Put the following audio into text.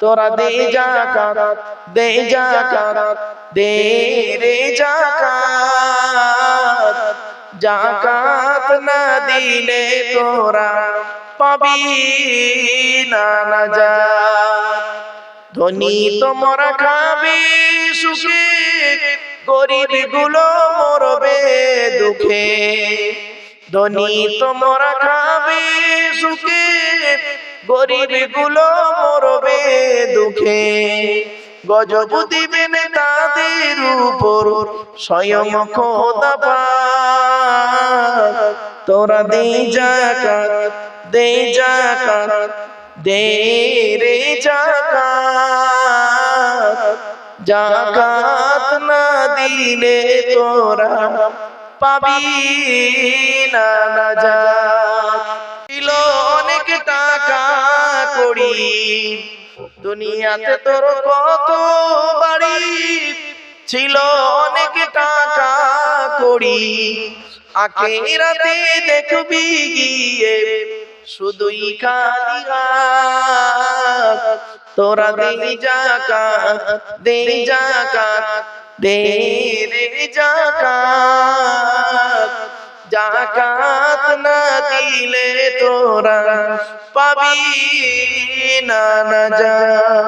তোরা দে জাকাত দে জাকাত দে রে জাকাত। জাকাত। না দিলে তোরা পাবি না নাজাত। ধনী তোমরা খাবে সুখে গরিবগুলো মরবে দুঃখে। ধনী তোমরা খাবে সুখে গরিবগুলো মরবে দুঃখে গজব দিবেন তাদের উপর স্বয়ং খোদা। তোরা দে জাকাত দে জাকাত, দে রে জাকাত। জাকাত না দিলে তোরা পাবি না না যা। ছিল অনেক টাকা করি। দুনিয়াতে তোর কত বাড়ি ছিল, অনেক টাকা করি। আখেরাতে দেখবি গিয়ে শুধুই তোরা দে জাকাত দে জাকাত দে রে জাকাত না দিলে তোরা পাবি না নাজাত